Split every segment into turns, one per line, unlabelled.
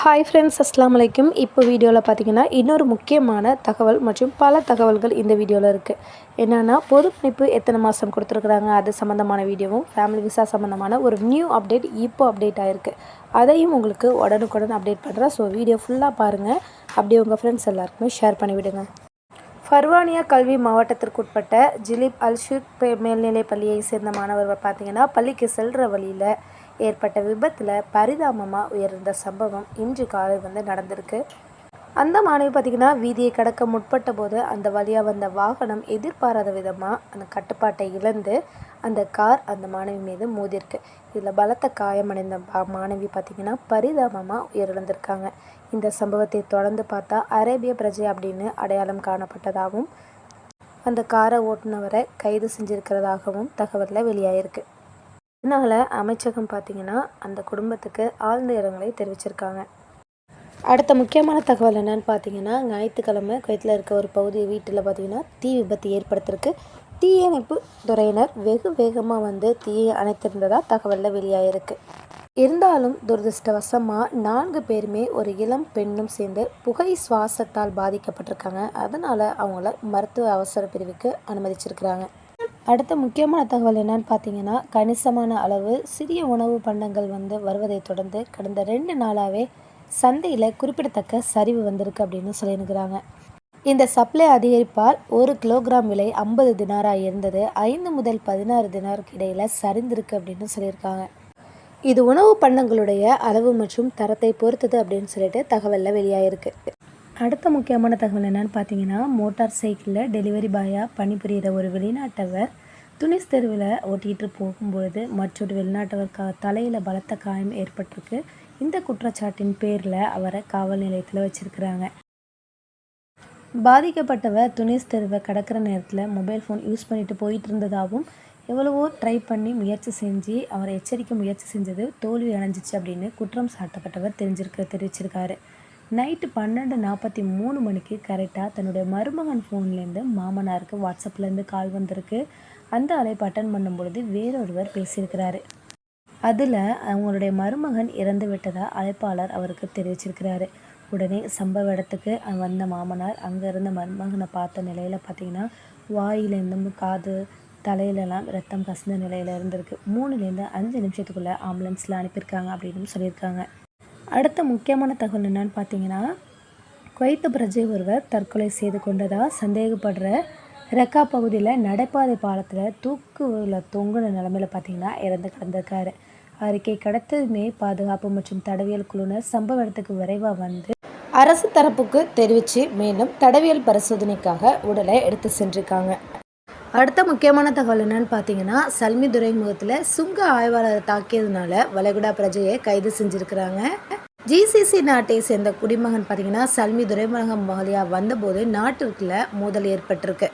Hi friends அஸ்லாம் வலைக்கும் இப்போ வீடியோவில் பார்த்தீங்கன்னா இன்னொரு முக்கியமான தகவல் மற்றும் பல தகவல்கள் இந்த வீடியோவில் இருக்குது என்னென்னா பொதுப்பணிப்பு எத்தனை மாதம் கொடுத்துருக்குறாங்க? அது சம்மந்தமான வீடியோவும் ஃபேமிலி விசா சம்மந்தமான ஒரு நியூ அப்டேட் இப்போ அப்டேட் ஆகிருக்கு அதையும் உங்களுக்கு உடனுக்குடன் அப்டேட் பண்ணுறேன் ஸோ வீடியோ ஃபுல்லாக பாருங்கள் அப்படியே உங்கள் ஃப்ரெண்ட்ஸ் எல்லாருக்குமே ஷேர் பண்ணிவிடுங்க. ஃபர்வானியா கல்வி மாவட்டத்திற்குட்பட்ட ஜிலிப் அல்ஷுக் மேல்நிலைப் பள்ளியை சேர்ந்த மாணவர்கள் பார்த்தீங்கன்னா பள்ளிக்கு செல்கிற வழியில் ஏற்பட்ட விபத்தில் பரிதாபமாக உயர்ந்த சம்பவம் இன்று காலை வந்து நடந்திருக்கு. அந்த மாணவி பார்த்திங்கன்னா வீதியை கடக்க முற்பட்ட போது அந்த வழியாக வந்த வாகனம் எதிர்பாராத விதமாக அந்த கட்டுப்பாட்டை இழந்து அந்த கார் அந்த மாணவி மீது மோதிருக்கு இதில் பலத்த காயமடைந்த மாணவி பார்த்திங்கன்னா பரிதாபமாக உயிரிழந்திருக்காங்க. இந்த சம்பவத்தை தொடர்ந்து பார்த்தா அரேபிய பிரஜை அப்படின்னு அடையாளம் காணப்பட்டதாகவும் அந்த காரை ஓட்டுனவரை கைது செஞ்சுருக்கிறதாகவும் தகவலில் வெளியாகிருக்கு இதனால் அமைச்சகம் பார்த்திங்கன்னா அந்த குடும்பத்துக்கு ஆழ்ந்த இரங்கலை தெரிவிச்சிருக்காங்க. அடுத்த முக்கியமான தகவல் என்னென்னு பார்த்தீங்கன்னா ஞாயிற்றுக்கிழமை குவைத்தில் இருக்க ஒரு பகுதி வீட்டில் பார்த்திங்கன்னா தீ விபத்து ஏற்படுத்திருக்கு. தீயணைப்பு துறையினர் வெகு வேகமாக வந்து தீயை அணைத்திருந்ததாக தகவலில் வெளியாகிருக்கு இருந்தாலும் துரதிருஷ்டவசமாக நான்கு பேருமே ஒரு இளம் பெண்ணும் சேர்ந்து புகை சுவாசத்தால் பாதிக்கப்பட்டிருக்காங்க. அதனால் அவங்கள மருத்துவ அவசர பிரிவுக்கு அனுமதிச்சிருக்கிறாங்க. அடுத்த முக்கியமான தகவல் என்னன்னு பார்த்தீங்கன்னா கணிசமான அளவு சிறிய உணவு பண்டங்கள் வந்து வருவதை தொடர்ந்து கடந்த ரெண்டு நாளாகவே சந்தையில் குறிப்பிடத்தக்க சரிவு வந்திருக்கு அப்படின்னு சொல்லியிருக்கிறாங்க. இந்த சப்ளை அதிகரிப்பால் ஒரு கிலோகிராம் விலை ஐம்பது தினாராக இருந்தது. ஐந்து முதல் பதினாறு தினாருக்கு இடையில் சரிந்திருக்கு அப்படின்னு சொல்லியிருக்காங்க. இது உணவு பண்டங்களுடைய அளவு மற்றும் தரத்தை பொறுத்தது அப்படின்னு சொல்லிட்டு தகவலில் வெளியாகிருக்கு அடுத்த முக்கியமான தகவல் என்னென்னு பார்த்தீங்கன்னா மோட்டார் சைக்கிளில் டெலிவரி பாயாக பணிபுரிகிற ஒரு வெளிநாட்டவர் துணிஸ் தெருவில் ஓட்டிகிட்டு போகும்பொழுது மற்றொரு வெளிநாட்டவர் கா தலையில் பலத்த காயம் ஏற்பட்டிருக்கு. இந்த குற்றச்சாட்டின் பேரில் அவரை காவல் நிலையத்தில் வச்சுருக்கிறாங்க. பாதிக்கப்பட்டவர் துணிஸ் தெருவை கடக்கிற நேரத்தில் மொபைல் ஃபோன் யூஸ் பண்ணிட்டு போயிட்டு இருந்ததாகவும் எவ்வளவோ ட்ரை பண்ணி முயற்சி செஞ்சு அவரை எச்சரிக்க முயற்சி செஞ்சது தோல்வி அடைஞ்சிச்சு அப்படின்னு குற்றம் சாட்டப்பட்டவர் தெரிஞ்சிருக்க தெரிவிச்சிருக்காரு. நைட்டு பன்னெண்டு நாற்பத்தி மூணு மணிக்கு கரெக்டாக தன்னுடைய மருமகன் ஃபோன்லேருந்து மாமனாருக்கு வாட்ஸ்அப்லேருந்து கால் வந்திருக்கு. அந்த அழைப்பு அட்டன் பண்ணும் பொழுது வேறொருவர் பேசியிருக்கிறாரு. அதில் அவங்களுடைய மருமகன் இறந்து விட்டதாக அழைப்பாளர் அவருக்கு தெரிவிச்சிருக்கிறாரு. உடனே சம்பவ இடத்துக்கு வந்த மாமனார் அங்கே இருந்த மருமகனை பார்த்த நிலையில் பார்த்தீங்கன்னா வாயிலேருந்து காது தலையிலலாம் ரத்தம் கசிந்த நிலையில் இருந்திருக்கு. மூணுலேருந்து அஞ்சு நிமிஷத்துக்குள்ளே ஆம்புலன்ஸில் அனுப்பியிருக்காங்க அப்படின்னு சொல்லியிருக்காங்க. அடுத்த முக்கியமான தகவல் என்னன்னு பார்த்தீங்கன்னா குவைத்து பிரஜை ஒருவர் தற்கொலை செய்து கொண்டதாக சந்தேகப்படுற ரெக்கா பகுதியில் நடைபாதை பாலத்தில் தூக்குல தொங்குன நிலமையில் பார்த்தீங்கன்னா இறந்து கிடந்திருக்காரு. அறிக்கை கடத்ததுமே பாதுகாப்பு மற்றும் தடவியல் குழுனர் சம்பவ இடத்துக்கு விரைவாக வந்து அரசு தரப்புக்கு தெரிவித்து மேலும் தடவியல் பரிசோதனைக்காக உடலை எடுத்து சென்றிருக்காங்க. அடுத்த முக்கியமான தகவல் என்னன்னு பார்த்தீங்கன்னா சல்மி துறைமுகத்தில் சுங்க ஆய்வாளரை தாக்கியதுனால வளைகுடா பிரஜையை கைது செஞ்சுருக்கிறாங்க. ஜிசிசி நாட்டை சேர்ந்த குடிமகன் பார்த்தீங்கன்னா சல்மி துறைமுகம் வழியாக வந்தபோது நாட்டிற்குள்ள மோதல் ஏற்பட்டிருக்கு.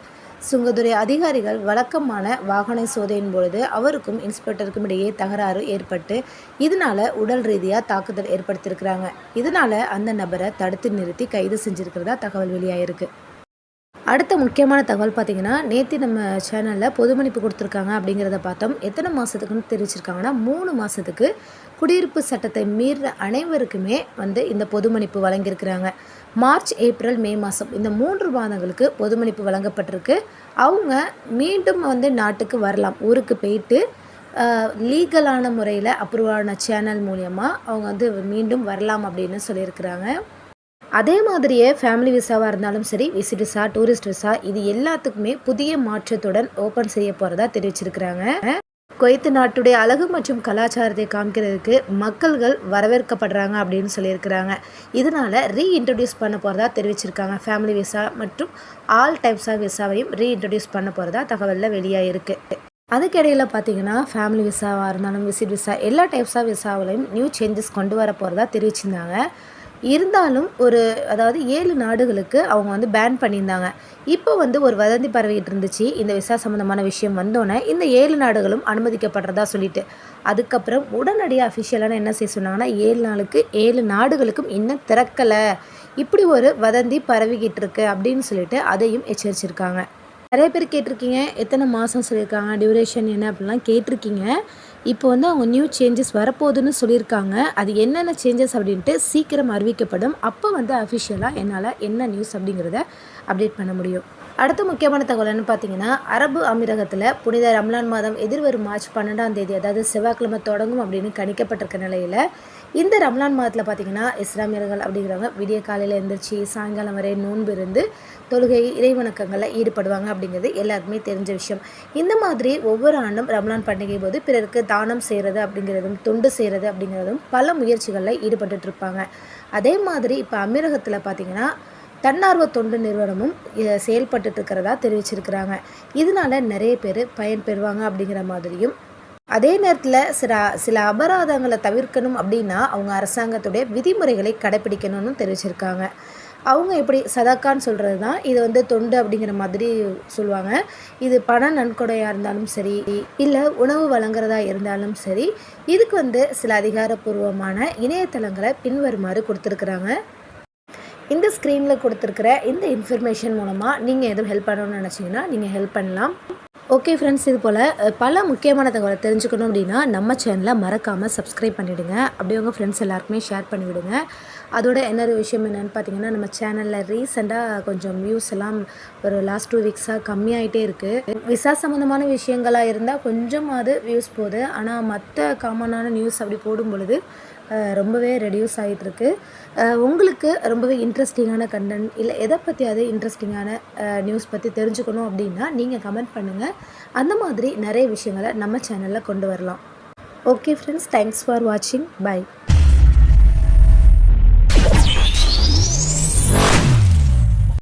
சுங்கத்துறை அதிகாரிகள் வழக்கமான வாகன சோதனையின் பொழுது அவருக்கும் இன்ஸ்பெக்டருக்கும் இடையே தகராறு ஏற்பட்டு இதனால உடல் ரீதியாக தாக்குதல் ஏற்படுத்தியிருக்கிறாங்க. இதனால அந்த நபரை தடுத்து நிறுத்தி கைது செஞ்சிருக்கிறதா தகவல் வெளியாயிருக்கு. அடுத்த முக்கியமான தகவல் பார்த்திங்கன்னா நேற்று நம்ம சேனலில் பொதுமணிப்பு கொடுத்துருக்காங்க அப்படிங்கிறத பார்த்தோம். எத்தனை மாதத்துக்குன்னு தெரிவிச்சிருக்காங்கன்னா மூணு மாதத்துக்கு குடியிருப்பு சட்டத்தை மீற அனைவருக்குமே வந்து இந்த பொதுமணிப்பு வழங்கியிருக்கிறாங்க. மார்ச் ஏப்ரல் மே மாதம் இந்த மூன்று மாதங்களுக்கு பொதுமணிப்பு வழங்கப்பட்டிருக்கு. அவங்க மீண்டும் வந்து நாட்டுக்கு வரலாம். ஊருக்கு போயிட்டு லீகலான முறையில் அப்ரூவ் ஆன சேனல் மூலியமாக அவங்க வந்து மீண்டும் வரலாம் அப்படின்னு சொல்லியிருக்கிறாங்க. அதே மாதிரியே ஃபேமிலி விசாவாக இருந்தாலும் சரி விசிட் விசா டூரிஸ்ட் விசா இது எல்லாத்துக்குமே புதிய மாற்றத்துடன் ஓப்பன் செய்ய போகிறதா தெரிவிச்சிருக்கிறாங்க. குவைத்து நாட்டுடைய அழகு மற்றும் கலாச்சாரத்தை காமிக்கிறதுக்கு மக்கள்கள் வரவேற்கப்படுறாங்க அப்படின்னு சொல்லியிருக்கிறாங்க. இதனால் ரீஇன்ட்ரடியூஸ் பண்ண போகிறதா தெரிவிச்சிருக்காங்க. ஃபேமிலி விசா மற்றும் ஆல் டைப்ஸ் ஆஃப் விசாவையும் ரீஇன்ட்ரடியூஸ் பண்ண போகிறதா தகவலில் வெளியாகிருக்கு அதுக்கிடையில் பார்த்தீங்கன்னா ஃபேமிலி விசாவாக இருந்தாலும் விசிட் விசா எல்லா டைப்ஸ் ஆஃப் விசாவிலையும் நியூ சேஞ்சஸ் கொண்டு வர போகிறதா தெரிவிச்சிருந்தாங்க. இருந்தாலும் ஒரு அதாவது ஏழு நாடுகளுக்கு அவங்க வந்து பேன் பண்ணியிருந்தாங்க. இப்போ வந்து ஒரு வதந்தி பரவிட்டு இருந்துச்சு. இந்த விசா சம்மந்தமான விஷயம் வந்தோன்னே இந்த ஏழு நாடுகளும் அனுமதிக்கப்படுறதா சொல்லிட்டு. அதுக்கப்புறம் உடனடியாக அஃபிஷியலான என்ன செய்ய சொன்னாங்கன்னா ஏழு நாளுக்கு ஏழு நாடுகளுக்கும் இன்னும் திறக்கலை? இப்படி ஒரு வதந்தி பரவிக்கிட்டு இருக்கு அப்படின்னு சொல்லிட்டு அதையும் எச்சரிச்சிருக்காங்க. நிறைய பேர் கேட்டிருக்கீங்க எத்தனை மாதம் சொல்லியிருக்காங்க டியூரேஷன் என்ன அப்படிலாம் கேட்டிருக்கீங்க. இப்போ வந்து அவங்க நியூ சேஞ்சஸ் வரப்போகுதுன்னு சொல்லியிருக்காங்க. அது என்னென்ன சேஞ்சஸ் அப்படின்ட்டு சீக்கிரம் அறிவிக்கப்படும். அப்போ வந்து அஃபிஷியலாக என்னால் என்ன நியூஸ் அப்படிங்கிறத அப்டேட் பண்ண முடியும். அடுத்த முக்கியமான தகவல் என்ன பார்த்தீங்கன்னா அரபு அமீரகத்தில் புனித ரம்லான் மாதம் எதிர்வரும் மார்ச் பன்னெண்டாம் தேதி அதாவது செவ்வாய்க்கிழமை தொடங்கும் அப்படின்னு கணிக்கப்பட்டிருக்க நிலையில் இந்த ரம்லான் மாதத்தில் பார்த்தீங்கன்னா இஸ்லாமியர்கள் அப்படிங்கிறவங்க விடிய காலையில் எழுந்திரிச்சு சாயங்காலம் வரை நோன்பு இருந்து தொழுகை இறைவணக்கங்களில் ஈடுபடுவாங்க அப்படிங்கிறது எல்லாருக்குமே தெரிஞ்ச விஷயம். இந்த மாதிரி ஒவ்வொரு ஆண்டும் ரம்லான் பண்டிகை போது பிறருக்கு தானம் செய்கிறது அப்படிங்கிறதும் தொண்டு செய்கிறது அப்படிங்கிறதும் பல முயற்சிகளில் ஈடுபட்டுட்ருப்பாங்க அதே மாதிரி இப்போ அமீரகத்தில் பார்த்தீங்கன்னா தன்னார்வ தொண்டு நிறுவனமும் செயல்பட்டு இருக்கிறதா தெரிவிச்சிருக்கிறாங்க. இதனால நிறைய பேர் பயன்பெறுவாங்க அப்படிங்கிற மாதிரியும் அதே நேரத்தில் சில சில அபராதங்களை தவிர்க்கணும் அப்படின்னா அவங்க அரசாங்கத்துடைய விதிமுறைகளை கடைப்பிடிக்கணும்னு தெரிவிச்சிருக்காங்க. அவங்க எப்படி சதக்கான்னு சொல்கிறது தான் இது வந்து தொண்டு அப்படிங்கிற மாதிரி சொல்லுவாங்க. இது பண நன்கொடையாக இருந்தாலும் சரி இல்லை உணவு வழங்குறதா இருந்தாலும் சரி இதுக்கு வந்து சில அதிகாரப்பூர்வமான இணையதளங்களை பின்வருமாறு கொடுத்துருக்குறாங்க. இந்த ஸ்க்ரீனில் கொடுத்துருக்குற இந்த இன்ஃபர்மேஷன் மூலமாக நீங்கள் எதுவும் ஹெல்ப் பண்ணணும்னு நினச்சிங்கன்னா நீங்கள் ஹெல்ப் பண்ணலாம். ஓகே ஃப்ரெண்ட்ஸ் இது போல் பல முக்கியமான தகவலை தெரிஞ்சுக்கணும் அப்படின்னா நம்ம சேனலை மறக்காமல் சப்ஸ்கிரைப் பண்ணிவிடுங்க அப்படியே உங்கள் ஃப்ரெண்ட்ஸ் எல்லாருக்குமே ஷேர் பண்ணிவிடுங்க. அதோட இன்னொரு விஷயம் என்னென்னு பார்த்தீங்கன்னா நம்ம சேனலில் ரீசெண்டாக கொஞ்சம் வியூஸ் எல்லாம் ஒரு லாஸ்ட் டூ வீக்ஸாக கம்மியாயிட்டே இருக்குது விசா சம்மந்தமான விஷயங்களாக இருந்தால் கொஞ்சமாவது வியூஸ் போகுது. ஆனால் மற்ற காமனான நியூஸ் அப்படி போடும் பொழுது ரொம்பவே ரெடியூஸ் ஆகிட்டுருக்கு உங்களுக்கு ரொம்பவே இன்ட்ரெஸ்டிங்கான கண்டென்ட் இல்லை எதை பற்றியாவது இன்ட்ரெஸ்டிங்கான நியூஸ் பற்றி தெரிஞ்சுக்கணும் அப்படின்னா நீங்கள் கமெண்ட் பண்ணுங்கள் அந்த மாதிரி நிறைய விஷயங்களை நம்ம சேனலில் கொண்டு வரலாம். ஓகே ஃப்ரெண்ட்ஸ் தேங்க்ஸ் ஃபார் வாட்சிங் பை